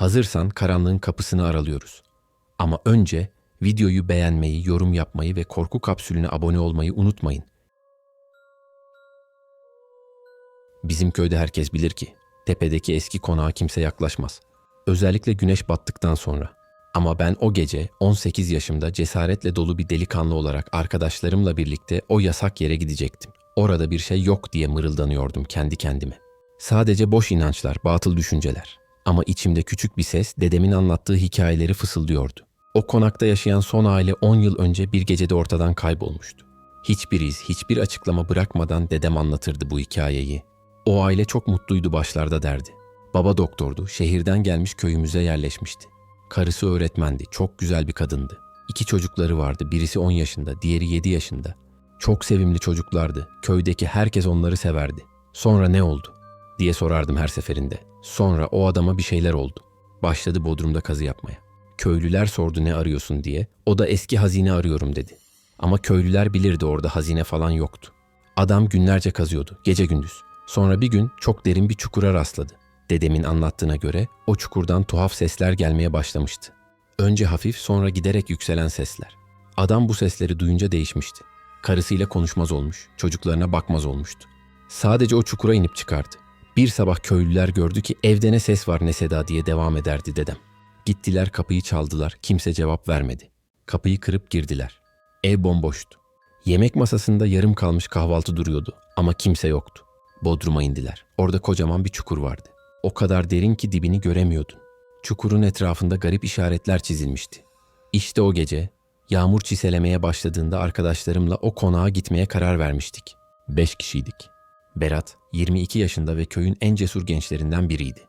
Hazırsan karanlığın kapısını aralıyoruz. Ama önce videoyu beğenmeyi, yorum yapmayı ve korku kapsülüne abone olmayı unutmayın. Bizim köyde herkes bilir ki tepedeki eski konağa kimse yaklaşmaz. Özellikle güneş battıktan sonra. Ama ben o gece 18 yaşımda cesaretle dolu bir delikanlı olarak arkadaşlarımla birlikte o yasak yere gidecektim. Orada bir şey yok diye mırıldanıyordum kendi kendime. Sadece boş inançlar, batıl düşünceler. Ama içimde küçük bir ses dedemin anlattığı hikayeleri fısıldıyordu. O konakta yaşayan son aile 10 yıl önce bir gecede ortadan kaybolmuştu. Hiçbir iz, hiçbir açıklama bırakmadan dedem anlatırdı bu hikayeyi. O aile çok mutluydu başlarda derdi. Baba doktordu, şehirden gelmiş köyümüze yerleşmişti. Karısı öğretmendi, çok güzel bir kadındı. İki çocukları vardı, birisi 10 yaşında, diğeri 7 yaşında. Çok sevimli çocuklardı, köydeki herkes onları severdi. Sonra ne oldu? diye sorardım her seferinde. Sonra o adama bir şeyler oldu. Başladı Bodrum'da kazı yapmaya. Köylüler sordu ne arıyorsun diye. O da eski hazine arıyorum dedi. Ama köylüler bilirdi orada hazine falan yoktu. Adam günlerce kazıyordu, gece gündüz. Sonra bir gün çok derin bir çukura rastladı. Dedemin anlattığına göre o çukurdan tuhaf sesler gelmeye başlamıştı. Önce hafif sonra giderek yükselen sesler. Adam bu sesleri duyunca değişmişti. Karısıyla konuşmaz olmuş, çocuklarına bakmaz olmuştu. Sadece o çukura inip çıkardı. Bir sabah köylüler gördü ki evde ne ses var ne seda diye devam ederdi dedem. Gittiler kapıyı çaldılar, kimse cevap vermedi. Kapıyı kırıp girdiler. Ev bomboştu. Yemek masasında yarım kalmış kahvaltı duruyordu ama kimse yoktu. Bodrum'a indiler. Orada kocaman bir çukur vardı. O kadar derin ki dibini göremiyordun. Çukurun etrafında garip işaretler çizilmişti. İşte o gece yağmur çiselemeye başladığında arkadaşlarımla o konağa gitmeye karar vermiştik. Beş kişiydik. Berat 22 yaşında ve köyün en cesur gençlerinden biriydi.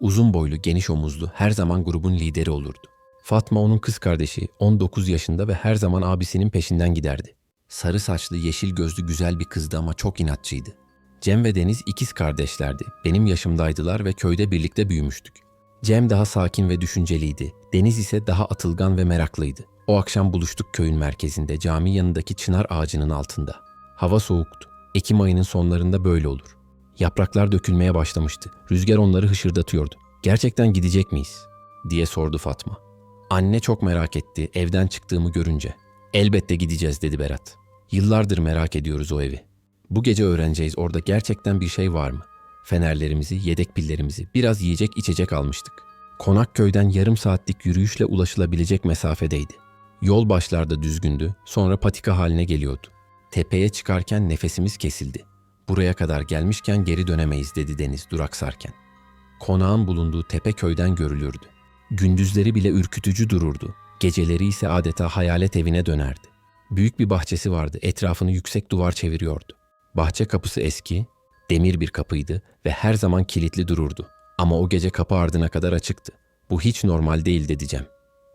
Uzun boylu, geniş omuzlu, her zaman grubun lideri olurdu. Fatma onun kız kardeşi, 19 yaşında ve her zaman abisinin peşinden giderdi. Sarı saçlı, yeşil gözlü güzel bir kızdı ama çok inatçıydı. Cem ve Deniz ikiz kardeşlerdi. Benim yaşımdaydılar ve köyde birlikte büyümüştük. Cem daha sakin ve düşünceliydi. Deniz ise daha atılgan ve meraklıydı. O akşam buluştuk köyün merkezinde, cami yanındaki çınar ağacının altında. Hava soğuktu. Ekim ayının sonlarında böyle olur. Yapraklar dökülmeye başlamıştı. Rüzgar onları hışırdatıyordu. Gerçekten gidecek miyiz? diye sordu Fatma. Anne çok merak etti evden çıktığımı görünce. Elbette gideceğiz dedi Berat. Yıllardır merak ediyoruz o evi. Bu gece öğreneceğiz orada gerçekten bir şey var mı? Fenerlerimizi, yedek pillerimizi, biraz yiyecek içecek almıştık. Konak köyden yarım saatlik yürüyüşle ulaşılabilecek mesafedeydi. Yol başlarda düzgündü, sonra patika haline geliyordu. Tepeye çıkarken nefesimiz kesildi. Buraya kadar gelmişken geri dönemeyiz dedi Deniz duraksarken. Konağın bulunduğu tepe köyden görülürdü. Gündüzleri bile ürkütücü dururdu. Geceleri ise adeta hayalet evine dönerdi. Büyük bir bahçesi vardı. Etrafını yüksek duvar çeviriyordu. Bahçe kapısı eski, demir bir kapıydı ve her zaman kilitli dururdu. Ama o gece kapı ardına kadar açıktı. Bu hiç normal değil dedi.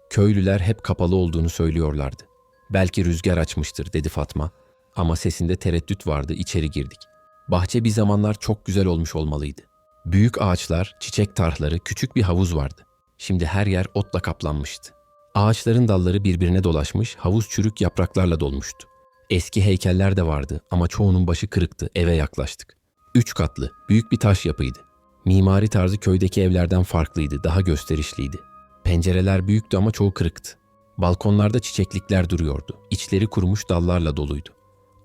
Köylüler hep kapalı olduğunu söylüyorlardı. Belki rüzgar açmıştır dedi Fatma ama sesinde tereddüt vardı içeri girdik. Bahçe bir zamanlar çok güzel olmuş olmalıydı. Büyük ağaçlar, çiçek tarhları, küçük bir havuz vardı. Şimdi her yer otla kaplanmıştı. Ağaçların dalları birbirine dolaşmış, havuz çürük yapraklarla dolmuştu. Eski heykeller de vardı ama çoğunun başı kırıktı. Eve yaklaştık. Üç katlı, büyük bir taş yapıydı. Mimari tarzı köydeki evlerden farklıydı, daha gösterişliydi. Pencereler büyüktü ama çoğu kırıktı. Balkonlarda çiçeklikler duruyordu. İçleri kurumuş dallarla doluydu.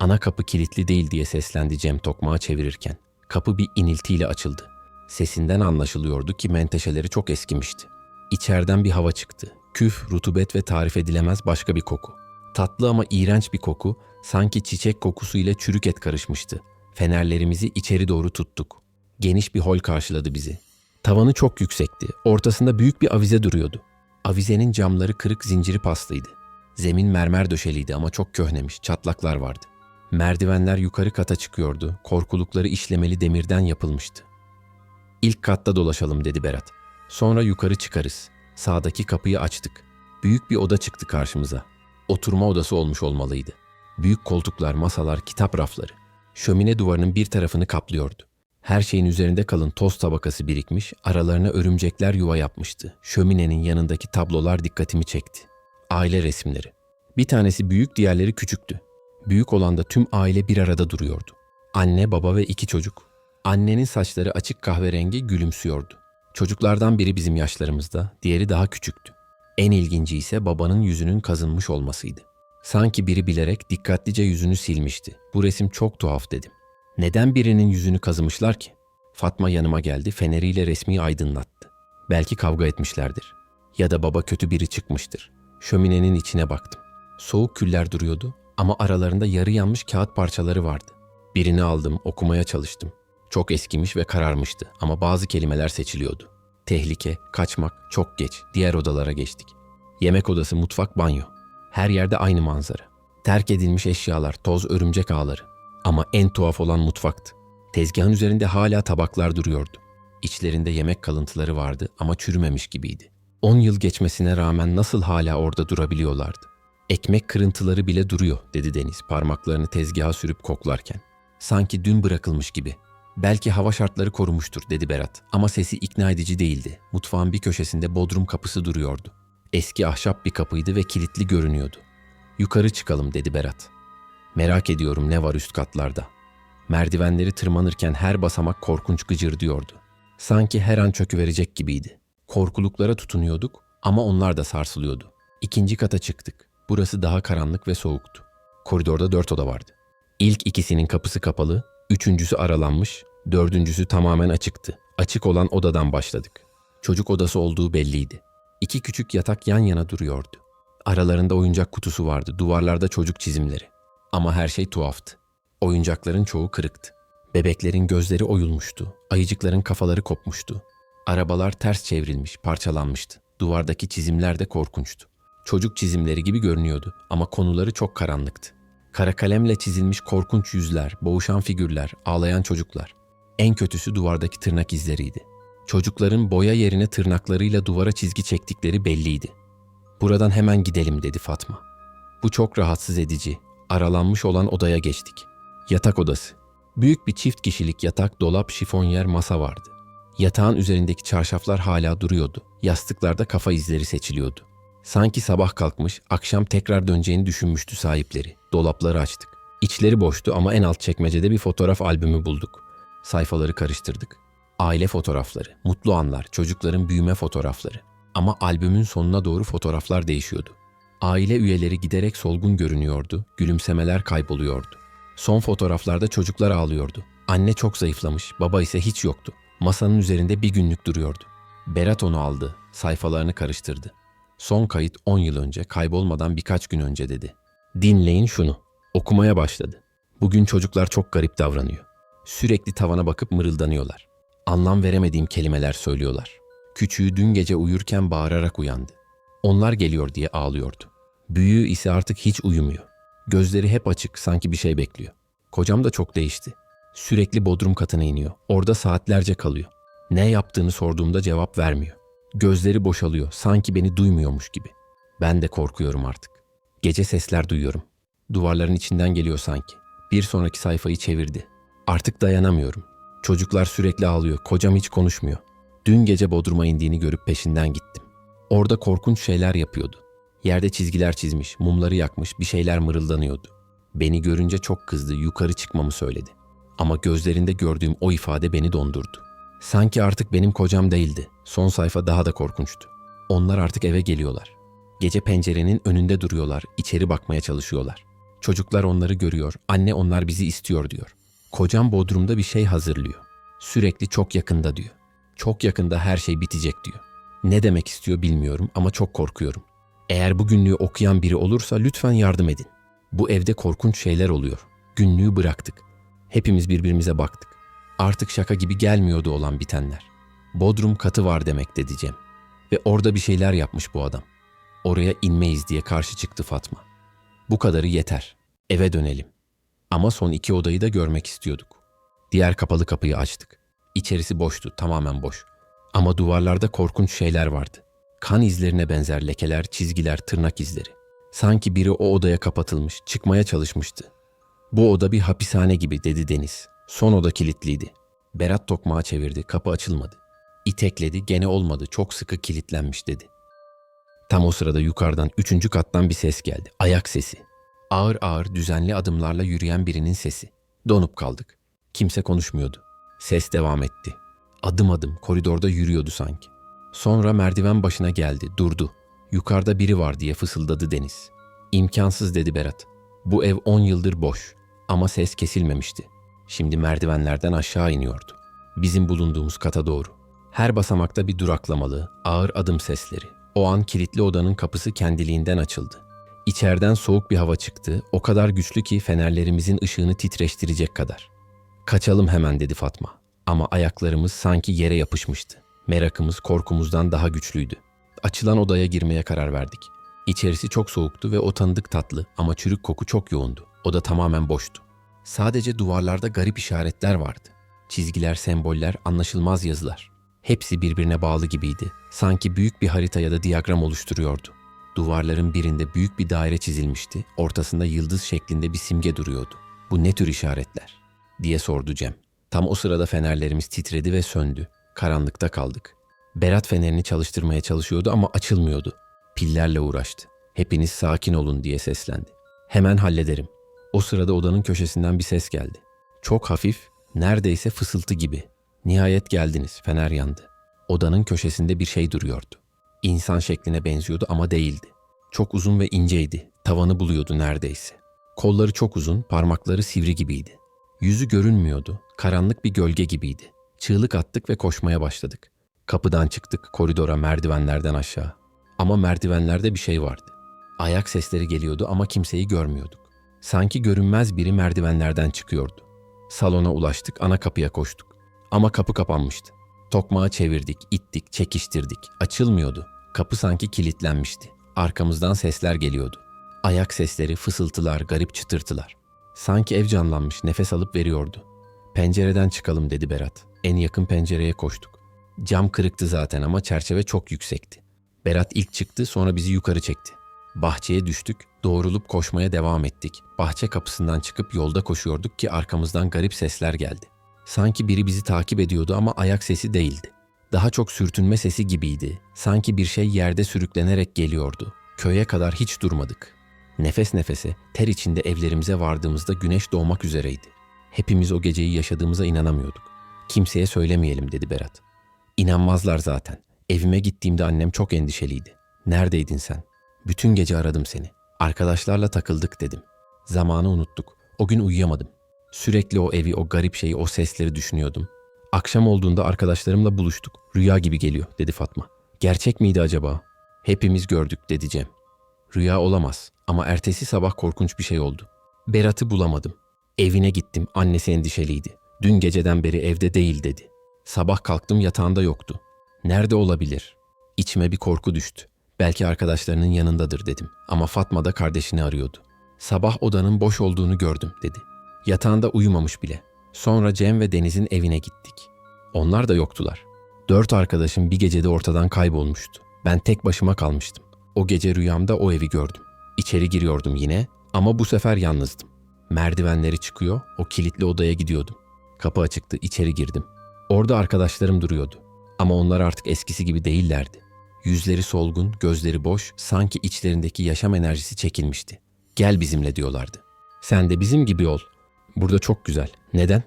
Ana kapı kilitli değil diye seslendi Cem tokmağı çevirirken. Kapı bir iniltiyle açıldı. Sesinden anlaşılıyordu ki menteşeleri çok eskimişti. İçeriden bir hava çıktı. Küf, rutubet ve tarif edilemez başka bir koku. Tatlı ama iğrenç bir koku, sanki çiçek kokusu ile çürük et karışmıştı. Fenerlerimizi içeri doğru tuttuk. Geniş bir hol karşıladı bizi. Tavanı çok yüksekti. Ortasında büyük bir avize duruyordu. Avizenin camları kırık zinciri paslıydı. Zemin mermer döşeliydi ama çok köhnemiş, çatlaklar vardı. Merdivenler yukarı kata çıkıyordu. Korkulukları işlemeli demirden yapılmıştı. İlk katta dolaşalım dedi Berat. Sonra yukarı çıkarız. Sağdaki kapıyı açtık. Büyük bir oda çıktı karşımıza. Oturma odası olmuş olmalıydı. Büyük koltuklar, masalar, kitap rafları. Şömine duvarının bir tarafını kaplıyordu. Her şeyin üzerinde kalın toz tabakası birikmiş, aralarına örümcekler yuva yapmıştı. Şöminenin yanındaki tablolar dikkatimi çekti. Aile resimleri. Bir tanesi büyük, diğerleri küçüktü. Büyük olanda tüm aile bir arada duruyordu. Anne, baba ve iki çocuk. Annenin saçları açık kahverengi gülümsüyordu. Çocuklardan biri bizim yaşlarımızda, diğeri daha küçüktü. En ilginci ise babanın yüzünün kazınmış olmasıydı. Sanki biri bilerek dikkatlice yüzünü silmişti. Bu resim çok tuhaf dedim. Neden birinin yüzünü kazımışlar ki? Fatma yanıma geldi, feneriyle resmi aydınlattı. Belki kavga etmişlerdir. Ya da baba kötü biri çıkmıştır. Şöminenin içine baktım. Soğuk küller duruyordu ama aralarında yarı yanmış kağıt parçaları vardı. Birini aldım, okumaya çalıştım. Çok eskimiş ve kararmıştı ama bazı kelimeler seçiliyordu. Tehlike, kaçmak, çok geç, diğer odalara geçtik. Yemek odası, mutfak, banyo. Her yerde aynı manzara. Terk edilmiş eşyalar, toz, örümcek ağları. Ama en tuhaf olan mutfaktı. Tezgahın üzerinde hala tabaklar duruyordu. İçlerinde yemek kalıntıları vardı ama çürümemiş gibiydi. 10 yıl geçmesine rağmen nasıl hala orada durabiliyorlardı? Ekmek kırıntıları bile duruyor, dedi Deniz parmaklarını tezgaha sürüp koklarken. Sanki dün bırakılmış gibi. Belki hava şartları korumuştur, dedi Berat. Ama sesi ikna edici değildi. Mutfağın bir köşesinde bodrum kapısı duruyordu. Eski ahşap bir kapıydı ve kilitli görünüyordu. Yukarı çıkalım, dedi Berat. Merak ediyorum ne var üst katlarda. Merdivenleri tırmanırken her basamak korkunç gıcır diyordu. Sanki her an çöküverecek gibiydi. Korkuluklara tutunuyorduk ama onlar da sarsılıyordu. İkinci kata çıktık. Burası daha karanlık ve soğuktu. Koridorda dört oda vardı. İlk ikisinin kapısı kapalı, üçüncüsü aralanmış, dördüncüsü tamamen açıktı. Açık olan odadan başladık. Çocuk odası olduğu belliydi. İki küçük yatak yan yana duruyordu. Aralarında oyuncak kutusu vardı, duvarlarda çocuk çizimleri. Ama her şey tuhaftı. Oyuncakların çoğu kırıktı. Bebeklerin gözleri oyulmuştu, ayıcıkların kafaları kopmuştu. Arabalar ters çevrilmiş, parçalanmıştı. Duvardaki çizimler de korkunçtu. Çocuk çizimleri gibi görünüyordu ama konuları çok karanlıktı. Kara kalemle çizilmiş korkunç yüzler, boğuşan figürler, ağlayan çocuklar. En kötüsü duvardaki tırnak izleriydi. Çocukların boya yerine tırnaklarıyla duvara çizgi çektikleri belliydi. Buradan hemen gidelim dedi Fatma. Bu çok rahatsız edici. Aralanmış olan odaya geçtik. Yatak odası. Büyük bir çift kişilik yatak, dolap, şifonyer, masa vardı. Yatağın üzerindeki çarşaflar hala duruyordu. Yastıklarda kafa izleri seçiliyordu. Sanki sabah kalkmış, akşam tekrar döneceğini düşünmüştü sahipleri. Dolapları açtık. İçleri boştu ama en alt çekmecede bir fotoğraf albümü bulduk. Sayfaları karıştırdık. Aile fotoğrafları, mutlu anlar, çocukların büyüme fotoğrafları. Ama albümün sonuna doğru fotoğraflar değişiyordu. Aile üyeleri giderek solgun görünüyordu, gülümsemeler kayboluyordu. Son fotoğraflarda çocuklar ağlıyordu. Anne çok zayıflamış, baba ise hiç yoktu. Masanın üzerinde bir günlük duruyordu. Berat onu aldı, sayfalarını karıştırdı. Son kayıt 10 yıl önce, kaybolmadan birkaç gün önce dedi. Dinleyin şunu. Okumaya başladı. Bugün çocuklar çok garip davranıyor. Sürekli tavana bakıp mırıldanıyorlar. Anlam veremediğim kelimeler söylüyorlar. Küçüğü dün gece uyurken bağırarak uyandı. Onlar geliyor diye ağlıyordu. Büyüğü ise artık hiç uyumuyor. Gözleri hep açık, sanki bir şey bekliyor. Kocam da çok değişti. Sürekli bodrum katına iniyor. Orada saatlerce kalıyor. Ne yaptığını sorduğumda cevap vermiyor. Gözleri boşalıyor, sanki beni duymuyormuş gibi. Ben de korkuyorum artık. Gece sesler duyuyorum. Duvarların içinden geliyor sanki. Bir sonraki sayfayı çevirdi. Artık dayanamıyorum. Çocuklar sürekli ağlıyor, kocam hiç konuşmuyor. Dün gece Bodrum'a indiğini görüp peşinden gittim. Orada korkunç şeyler yapıyordu. Yerde çizgiler çizmiş, mumları yakmış, bir şeyler mırıldanıyordu. Beni görünce çok kızdı, yukarı çıkmamı söyledi. Ama gözlerinde gördüğüm o ifade beni dondurdu. Sanki artık benim kocam değildi. Son sayfa daha da korkunçtu. Onlar artık eve geliyorlar. Gece pencerenin önünde duruyorlar, içeri bakmaya çalışıyorlar. Çocuklar onları görüyor, anne onlar bizi istiyor diyor. Kocam Bodrum'da bir şey hazırlıyor. Sürekli çok yakında diyor. Çok yakında her şey bitecek diyor. Ne demek istiyor bilmiyorum ama çok korkuyorum. Eğer bu günlüğü okuyan biri olursa lütfen yardım edin. Bu evde korkunç şeyler oluyor. Günlüğü bıraktık. Hepimiz birbirimize baktık. Artık şaka gibi gelmiyordu olan bitenler. Bodrum katı var demek dedi Cem. Ve orada bir şeyler yapmış bu adam. Oraya inmeyiz diye karşı çıktı Fatma. Bu kadarı yeter. Eve dönelim. Ama son iki odayı da görmek istiyorduk. Diğer kapalı kapıyı açtık. İçerisi boştu, tamamen boş. Ama duvarlarda korkunç şeyler vardı. Kan izlerine benzer lekeler, çizgiler, tırnak izleri. Sanki biri o odaya kapatılmış, çıkmaya çalışmıştı. Bu oda bir hapishane gibi dedi Deniz. Son oda kilitliydi. Berat tokmağı çevirdi, kapı açılmadı. İtekledi, gene olmadı, çok sıkı kilitlenmiş dedi. Tam o sırada yukarıdan üçüncü kattan bir ses geldi. Ayak sesi. Ağır ağır düzenli adımlarla yürüyen birinin sesi. Donup kaldık. Kimse konuşmuyordu. Ses devam etti. Adım adım koridorda yürüyordu sanki. Sonra merdiven başına geldi, durdu. Yukarıda biri var diye fısıldadı Deniz. İmkansız dedi Berat. Bu ev 10 yıldır boş ama ses kesilmemişti. Şimdi merdivenlerden aşağı iniyordu. Bizim bulunduğumuz kata doğru. Her basamakta bir duraklamalı, ağır adım sesleri. O an kilitli odanın kapısı kendiliğinden açıldı. İçeriden soğuk bir hava çıktı, o kadar güçlü ki fenerlerimizin ışığını titreştirecek kadar. Kaçalım hemen dedi Fatma. Ama ayaklarımız sanki yere yapışmıştı. Merakımız korkumuzdan daha güçlüydü. Açılan odaya girmeye karar verdik. İçerisi çok soğuktu ve o tanıdık tatlı ama çürük koku çok yoğundu. Oda tamamen boştu. Sadece duvarlarda garip işaretler vardı. Çizgiler, semboller, anlaşılmaz yazılar. Hepsi birbirine bağlı gibiydi. Sanki büyük bir harita ya da diyagram oluşturuyordu. Duvarların birinde büyük bir daire çizilmişti. Ortasında yıldız şeklinde bir simge duruyordu. Bu ne tür işaretler? diye sordu Cem. Tam o sırada fenerlerimiz titredi ve söndü. Karanlıkta kaldık. Berat fenerini çalıştırmaya çalışıyordu ama açılmıyordu. Pillerle uğraştı. Hepiniz sakin olun diye seslendi. Hemen hallederim. O sırada odanın köşesinden bir ses geldi. Çok hafif, neredeyse fısıltı gibi. Nihayet geldiniz, fener yandı. Odanın köşesinde bir şey duruyordu. İnsan şekline benziyordu ama değildi. Çok uzun ve inceydi. Tavanı buluyordu neredeyse. Kolları çok uzun, parmakları sivri gibiydi. Yüzü görünmüyordu. Karanlık bir gölge gibiydi. Çığlık attık ve koşmaya başladık. Kapıdan çıktık, koridora, merdivenlerden aşağı. Ama merdivenlerde bir şey vardı. Ayak sesleri geliyordu ama kimseyi görmüyorduk. Sanki görünmez biri merdivenlerden çıkıyordu. Salona ulaştık, ana kapıya koştuk. Ama kapı kapanmıştı. Tokmağı çevirdik, ittik, çekiştirdik. Açılmıyordu. Kapı sanki kilitlenmişti. Arkamızdan sesler geliyordu. Ayak sesleri, fısıltılar, garip çıtırtılar. Sanki ev canlanmış, nefes alıp veriyordu. Pencereden çıkalım dedi Berat. En yakın pencereye koştuk. Cam kırıktı zaten ama çerçeve çok yüksekti. Berat ilk çıktı sonra bizi yukarı çekti. Bahçeye düştük, doğrulup koşmaya devam ettik. Bahçe kapısından çıkıp yolda koşuyorduk ki arkamızdan garip sesler geldi. Sanki biri bizi takip ediyordu ama ayak sesi değildi. Daha çok sürtünme sesi gibiydi. Sanki bir şey yerde sürüklenerek geliyordu. Köye kadar hiç durmadık. Nefes nefese, ter içinde evlerimize vardığımızda güneş doğmak üzereydi. Hepimiz o geceyi yaşadığımıza inanamıyorduk. Kimseye söylemeyelim dedi Berat. İnanmazlar zaten. Evime gittiğimde annem çok endişeliydi. Neredeydin sen? Bütün gece aradım seni. Arkadaşlarla takıldık dedim. Zamanı unuttuk. O gün uyuyamadım. Sürekli o evi, o garip şeyi, o sesleri düşünüyordum. Akşam olduğunda arkadaşlarımla buluştuk. Rüya gibi geliyor dedi Fatma. Gerçek miydi acaba? Hepimiz gördük dedi Cem. Rüya olamaz ama ertesi sabah korkunç bir şey oldu. Berat'ı bulamadım. Evine gittim, annesi endişeliydi. Dün geceden beri evde değil dedi. Sabah kalktım yatağında yoktu. Nerede olabilir? İçime bir korku düştü. Belki arkadaşlarının yanındadır dedim. Ama Fatma da kardeşini arıyordu. Sabah odanın boş olduğunu gördüm dedi. Yatağında uyumamış bile. Sonra Cem ve Deniz'in evine gittik. Onlar da yoktular. Dört arkadaşım bir gecede ortadan kaybolmuştu. Ben tek başıma kalmıştım. O gece rüyamda o evi gördüm. İçeri giriyordum yine ama bu sefer yalnızdım. Merdivenleri çıkıyor, o kilitli odaya gidiyordum. Kapı açıktı, içeri girdim. Orada arkadaşlarım duruyordu. Ama onlar artık eskisi gibi değillerdi. Yüzleri solgun, gözleri boş, sanki içlerindeki yaşam enerjisi çekilmişti. Gel bizimle diyorlardı. Sen de bizim gibi ol. Burada çok güzel. Neden?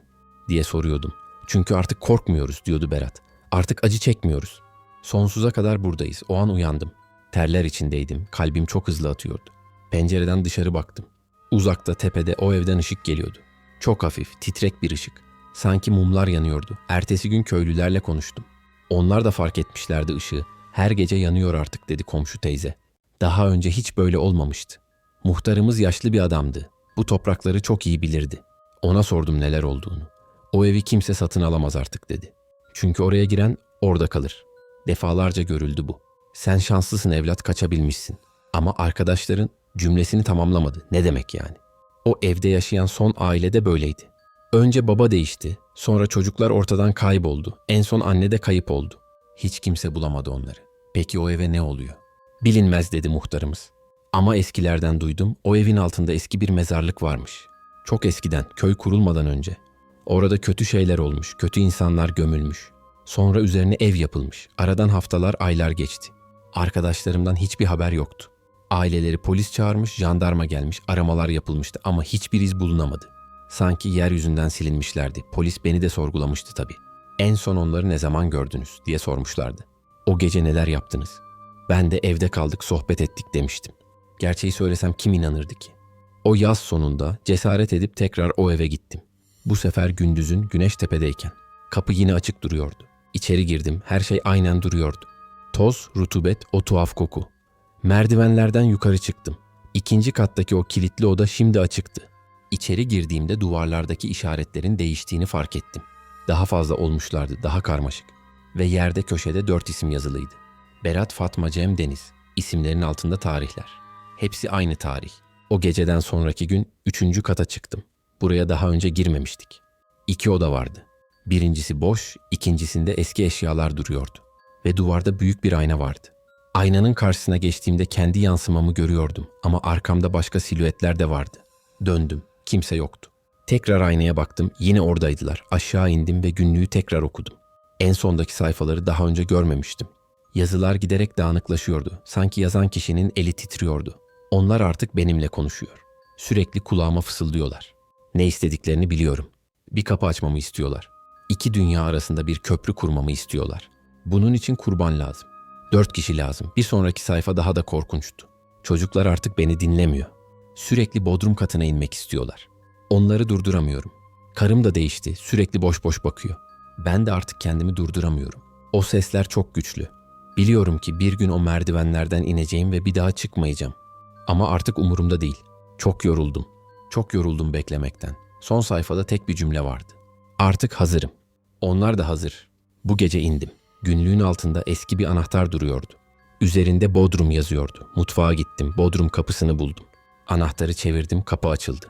diye soruyordum. Çünkü artık korkmuyoruz diyordu Berat. Artık acı çekmiyoruz. Sonsuza kadar buradayız. O an uyandım. Terler içindeydim. Kalbim çok hızlı atıyordu. Pencereden dışarı baktım. Uzakta tepede o evden ışık geliyordu. Çok hafif, titrek bir ışık. Sanki mumlar yanıyordu. Ertesi gün köylülerle konuştum. Onlar da fark etmişlerdi ışığı. Her gece yanıyor artık dedi komşu teyze. Daha önce hiç böyle olmamıştı. Muhtarımız yaşlı bir adamdı. Bu toprakları çok iyi bilirdi. Ona sordum neler olduğunu. O evi kimse satın alamaz artık dedi. Çünkü oraya giren orada kalır. Defalarca görüldü bu. Sen şanslısın evlat kaçabilmişsin. Ama arkadaşların cümlesini tamamlamadı. Ne demek yani? O evde yaşayan son aile de böyleydi. Önce baba değişti, sonra çocuklar ortadan kayboldu. En son anne de kayıp oldu. Hiç kimse bulamadı onları. Peki o eve ne oluyor? Bilinmez dedi muhtarımız. Ama eskilerden duydum, o evin altında eski bir mezarlık varmış. Çok eskiden, köy kurulmadan önce. Orada kötü şeyler olmuş, kötü insanlar gömülmüş. Sonra üzerine ev yapılmış. Aradan haftalar, aylar geçti. Arkadaşlarımdan hiçbir haber yoktu. Aileleri polis çağırmış, jandarma gelmiş, aramalar yapılmıştı ama hiçbir iz bulunamadı. Sanki yeryüzünden silinmişlerdi. Polis beni de sorgulamıştı tabii. En son onları ne zaman gördünüz diye sormuşlardı. O gece neler yaptınız? Ben de evde kaldık sohbet ettik demiştim. Gerçeği söylesem kim inanırdı ki? O yaz sonunda cesaret edip tekrar o eve gittim. Bu sefer gündüzün güneş tepedeyken. Kapı yine açık duruyordu. İçeri girdim, her şey aynen duruyordu. Toz, rutubet, o tuhaf koku. Merdivenlerden yukarı çıktım. İkinci kattaki o kilitli oda şimdi açıktı. İçeri girdiğimde duvarlardaki işaretlerin değiştiğini fark ettim. Daha fazla olmuşlardı, daha karmaşık. Ve yerde köşede dört isim yazılıydı. Berat Fatma Cem Deniz. İsimlerin altında tarihler. Hepsi aynı tarih. O geceden sonraki gün üçüncü kata çıktım. Buraya daha önce girmemiştik. İki oda vardı. Birincisi boş, ikincisinde eski eşyalar duruyordu. Ve duvarda büyük bir ayna vardı. Aynanın karşısına geçtiğimde kendi yansımamı görüyordum ama arkamda başka silüetler de vardı. Döndüm, kimse yoktu. Tekrar aynaya baktım, yine oradaydılar. Aşağı indim ve günlüğü tekrar okudum. En sondaki sayfaları daha önce görmemiştim. Yazılar giderek dağınıklaşıyordu. Sanki yazan kişinin eli titriyordu. Onlar artık benimle konuşuyor. Sürekli kulağıma fısıldıyorlar. Ne istediklerini biliyorum. Bir kapı açmamı istiyorlar. İki dünya arasında bir köprü kurmamı istiyorlar. Bunun için kurban lazım. Dört kişi lazım. Bir sonraki sayfa daha da korkunçtu. Çocuklar artık beni dinlemiyor. Sürekli bodrum katına inmek istiyorlar. Onları durduramıyorum. Karım da değişti. Sürekli boş boş bakıyor. Ben de artık kendimi durduramıyorum. O sesler çok güçlü. Biliyorum ki bir gün o merdivenlerden ineceğim ve bir daha çıkmayacağım. Ama artık umurumda değil. Çok yoruldum. Çok yoruldum beklemekten. Son sayfada tek bir cümle vardı. Artık hazırım. Onlar da hazır. Bu gece indim. Günlüğün altında eski bir anahtar duruyordu. Üzerinde Bodrum yazıyordu. Mutfağa gittim. Bodrum kapısını buldum. Anahtarı çevirdim, kapı açıldı.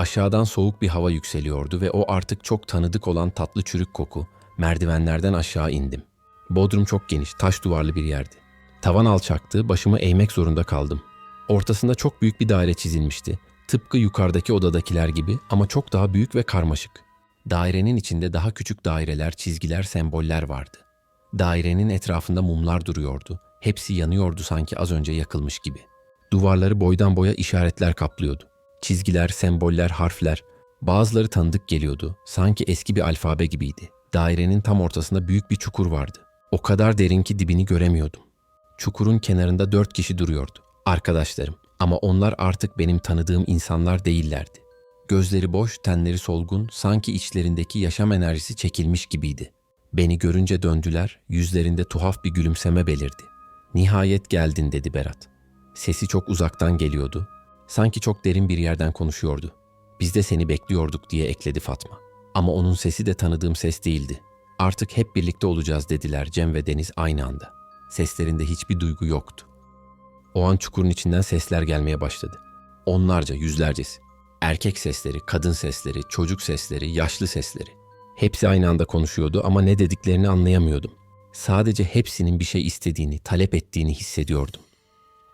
Aşağıdan soğuk bir hava yükseliyordu ve o artık çok tanıdık olan tatlı çürük koku merdivenlerden aşağı indim. Bodrum çok geniş, taş duvarlı bir yerdi. Tavan alçaktı, başımı eğmek zorunda kaldım. Ortasında çok büyük bir daire çizilmişti. Tıpkı yukarıdaki odadakiler gibi ama çok daha büyük ve karmaşık. Dairenin içinde daha küçük daireler, çizgiler, semboller vardı. Dairenin etrafında mumlar duruyordu. Hepsi yanıyordu sanki az önce yakılmış gibi. Duvarları boydan boya işaretler kaplıyordu. Çizgiler, semboller, harfler. Bazıları tanıdık geliyordu. Sanki eski bir alfabe gibiydi. Dairenin tam ortasında büyük bir çukur vardı. O kadar derin ki dibini göremiyordum. Çukurun kenarında dört kişi duruyordu. Arkadaşlarım. Ama onlar artık benim tanıdığım insanlar değillerdi. Gözleri boş, tenleri solgun, sanki içlerindeki yaşam enerjisi çekilmiş gibiydi. Beni görünce döndüler, yüzlerinde tuhaf bir gülümseme belirdi. Nihayet geldin dedi Berat. Sesi çok uzaktan geliyordu. Sanki çok derin bir yerden konuşuyordu. Biz de seni bekliyorduk diye ekledi Fatma. Ama onun sesi de tanıdığım ses değildi. Artık hep birlikte olacağız dediler Cem ve Deniz aynı anda. Seslerinde hiçbir duygu yoktu. O an çukurun içinden sesler gelmeye başladı. Onlarca, yüzlercesi. Erkek sesleri, kadın sesleri, çocuk sesleri, yaşlı sesleri. Hepsi aynı anda konuşuyordu ama ne dediklerini anlayamıyordum. Sadece hepsinin bir şey istediğini, talep ettiğini hissediyordum.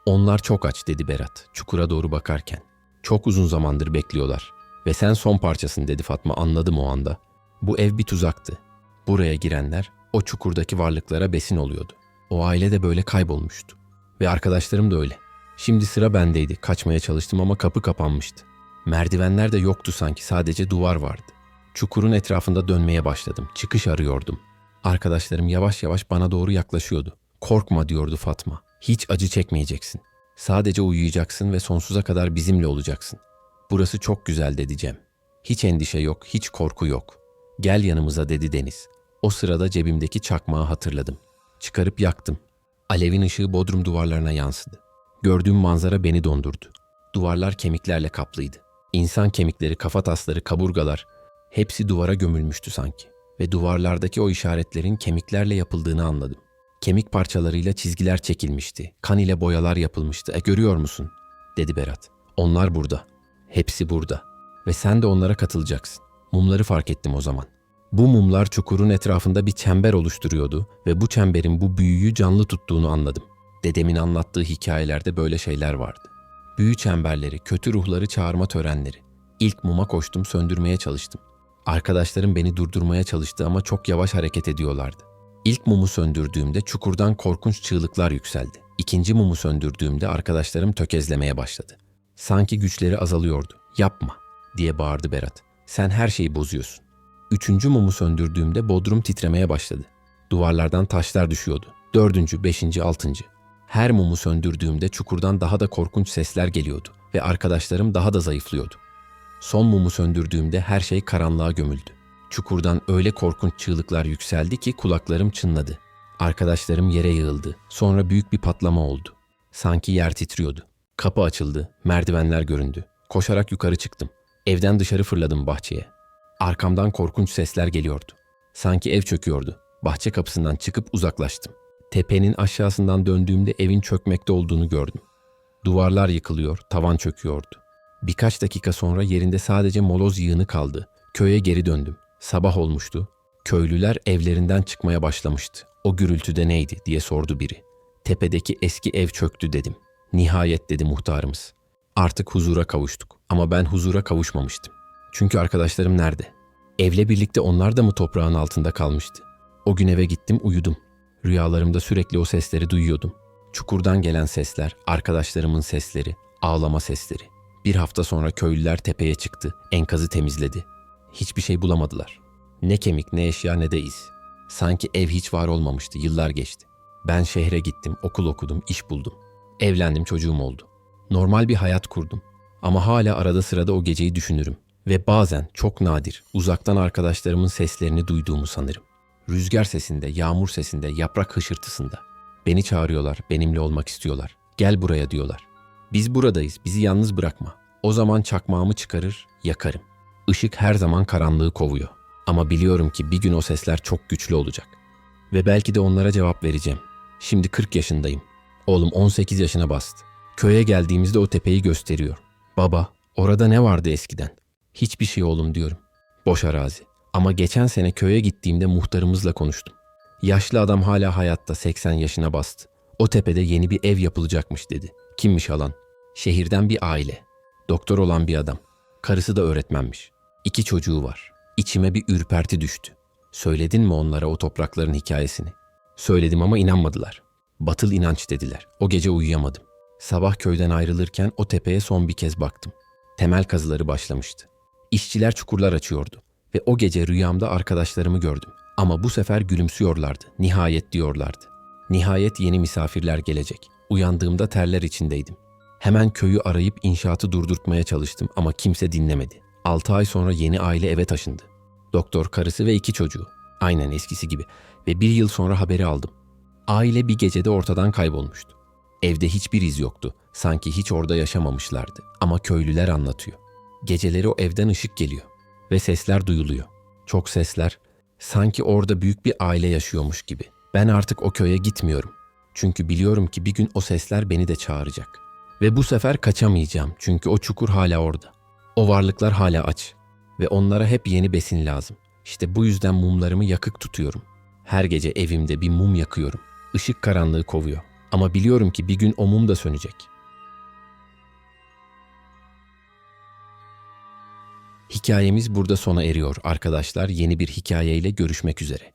Onlar çok aç dedi Berat çukura doğru bakarken. Çok uzun zamandır bekliyorlar. Ve sen son parçasın dedi Fatma anladım o anda. Bu ev bir tuzaktı. Buraya girenler o çukurdaki varlıklara besin oluyordu. O aile de böyle kaybolmuştu. Ve arkadaşlarım da öyle. Şimdi sıra bendeydi. Kaçmaya çalıştım ama kapı kapanmıştı. Merdivenler de yoktu sanki sadece duvar vardı. Çukurun etrafında dönmeye başladım. Çıkış arıyordum. Arkadaşlarım yavaş yavaş bana doğru yaklaşıyordu. Korkma diyordu Fatma. Hiç acı çekmeyeceksin. Sadece uyuyacaksın ve sonsuza kadar bizimle olacaksın. Burası çok güzel dedi Cem. Hiç endişe yok, hiç korku yok. Gel yanımıza dedi Deniz. O sırada cebimdeki çakmağı hatırladım. Çıkarıp yaktım. Alevin ışığı bodrum duvarlarına yansıdı. Gördüğüm manzara beni dondurdu. Duvarlar kemiklerle kaplıydı. İnsan kemikleri, kafatasları, kaburgalar hepsi duvara gömülmüştü sanki. Ve duvarlardaki o işaretlerin kemiklerle yapıldığını anladım. Kemik parçalarıyla çizgiler çekilmişti. Kan ile boyalar yapılmıştı. E görüyor musun? dedi Berat. Onlar burada. Hepsi burada. Ve sen de onlara katılacaksın. Mumları fark ettim o zaman. Bu mumlar çukurun etrafında bir çember oluşturuyordu ve bu çemberin bu büyüyü canlı tuttuğunu anladım. Dedemin anlattığı hikayelerde böyle şeyler vardı. Büyü çemberleri, kötü ruhları çağırma törenleri. İlk muma koştum, söndürmeye çalıştım. Arkadaşlarım beni durdurmaya çalıştı ama çok yavaş hareket ediyorlardı. İlk mumu söndürdüğümde çukurdan korkunç çığlıklar yükseldi. İkinci mumu söndürdüğümde arkadaşlarım tökezlemeye başladı. Sanki güçleri azalıyordu. Yapma diye bağırdı Berat. Sen her şeyi bozuyorsun. Üçüncü mumu söndürdüğümde bodrum titremeye başladı. Duvarlardan taşlar düşüyordu. Dördüncü, beşinci, altıncı. Her mumu söndürdüğümde çukurdan daha da korkunç sesler geliyordu ve arkadaşlarım daha da zayıflıyordu. Son mumu söndürdüğümde her şey karanlığa gömüldü. Çukurdan öyle korkunç çığlıklar yükseldi ki kulaklarım çınladı. Arkadaşlarım yere yığıldı. Sonra büyük bir patlama oldu. Sanki yer titriyordu. Kapı açıldı, merdivenler göründü. Koşarak yukarı çıktım. Evden dışarı fırladım bahçeye. Arkamdan korkunç sesler geliyordu. Sanki ev çöküyordu. Bahçe kapısından çıkıp uzaklaştım. Tepenin aşağısından döndüğümde evin çökmekte olduğunu gördüm. Duvarlar yıkılıyor, tavan çöküyordu. Birkaç dakika sonra yerinde sadece moloz yığını kaldı. Köye geri döndüm. Sabah olmuştu. Köylüler evlerinden çıkmaya başlamıştı. O gürültüde neydi diye sordu biri. Tepedeki eski ev çöktü dedim. Nihayet dedi muhtarımız. Artık huzura kavuştuk ama ben huzura kavuşmamıştım. Çünkü arkadaşlarım nerede? Evle birlikte onlar da mı toprağın altında kalmıştı? O gün eve gittim uyudum. Rüyalarımda sürekli o sesleri duyuyordum. Çukurdan gelen sesler, arkadaşlarımın sesleri, ağlama sesleri. Bir hafta sonra köylüler tepeye çıktı, enkazı temizledi. Hiçbir şey bulamadılar. Ne kemik, ne eşya, ne de iz. Sanki ev hiç var olmamıştı, yıllar geçti. Ben şehre gittim, okul okudum, iş buldum. Evlendim, çocuğum oldu. Normal bir hayat kurdum. Ama hala arada sırada o geceyi düşünürüm. Ve bazen, çok nadir, uzaktan arkadaşlarımın seslerini duyduğumu sanırım. Rüzgar sesinde, yağmur sesinde, yaprak hışırtısında. Beni çağırıyorlar, benimle olmak istiyorlar. Gel buraya diyorlar. Biz buradayız, bizi yalnız bırakma. O zaman çakmağımı çıkarır, yakarım. Işık her zaman karanlığı kovuyor. Ama biliyorum ki bir gün o sesler çok güçlü olacak. Ve belki de onlara cevap vereceğim. Şimdi 40 yaşındayım. Oğlum 18 yaşına bastı. Köye geldiğimizde o tepeyi gösteriyor. Baba, orada ne vardı eskiden? Hiçbir şey oğlum diyorum. Boş arazi. Ama geçen sene köye gittiğimde muhtarımızla konuştum. Yaşlı adam hala hayatta 80 yaşına bastı. O tepede yeni bir ev yapılacakmış dedi. Kimmiş alan? Şehirden bir aile. Doktor olan bir adam. Karısı da öğretmenmiş. İki çocuğu var. İçime bir ürperti düştü. Söyledin mi onlara o toprakların hikayesini? Söyledim ama inanmadılar. Batıl inanç dediler. O gece uyuyamadım. Sabah köyden ayrılırken o tepeye son bir kez baktım. Temel kazıları başlamıştı. İşçiler çukurlar açıyordu ve o gece rüyamda arkadaşlarımı gördüm. Ama bu sefer gülümsüyorlardı. Nihayet diyorlardı. Nihayet yeni misafirler gelecek. Uyandığımda terler içindeydim. Hemen köyü arayıp inşaatı durdurtmaya çalıştım ama kimse dinlemedi. 6 ay sonra yeni aile eve taşındı. Doktor, karısı ve iki çocuğu. Aynen eskisi gibi. Ve bir yıl sonra haberi aldım. Aile bir gecede ortadan kaybolmuştu. Evde hiçbir iz yoktu. Sanki hiç orada yaşamamışlardı. Ama köylüler anlatıyor. Geceleri o evden ışık geliyor. Ve sesler duyuluyor. Çok sesler. Sanki orada büyük bir aile yaşıyormuş gibi. Ben artık o köye gitmiyorum. Çünkü biliyorum ki bir gün o sesler beni de çağıracak. Ve bu sefer kaçamayacağım çünkü o çukur hala orada. O varlıklar hala aç ve onlara hep yeni besin lazım. İşte bu yüzden mumlarımı yakık tutuyorum. Her gece evimde bir mum yakıyorum. Işık karanlığı kovuyor. Ama biliyorum ki bir gün o mum da sönecek. Hikayemiz burada sona eriyor arkadaşlar. Yeni bir hikayeyle görüşmek üzere.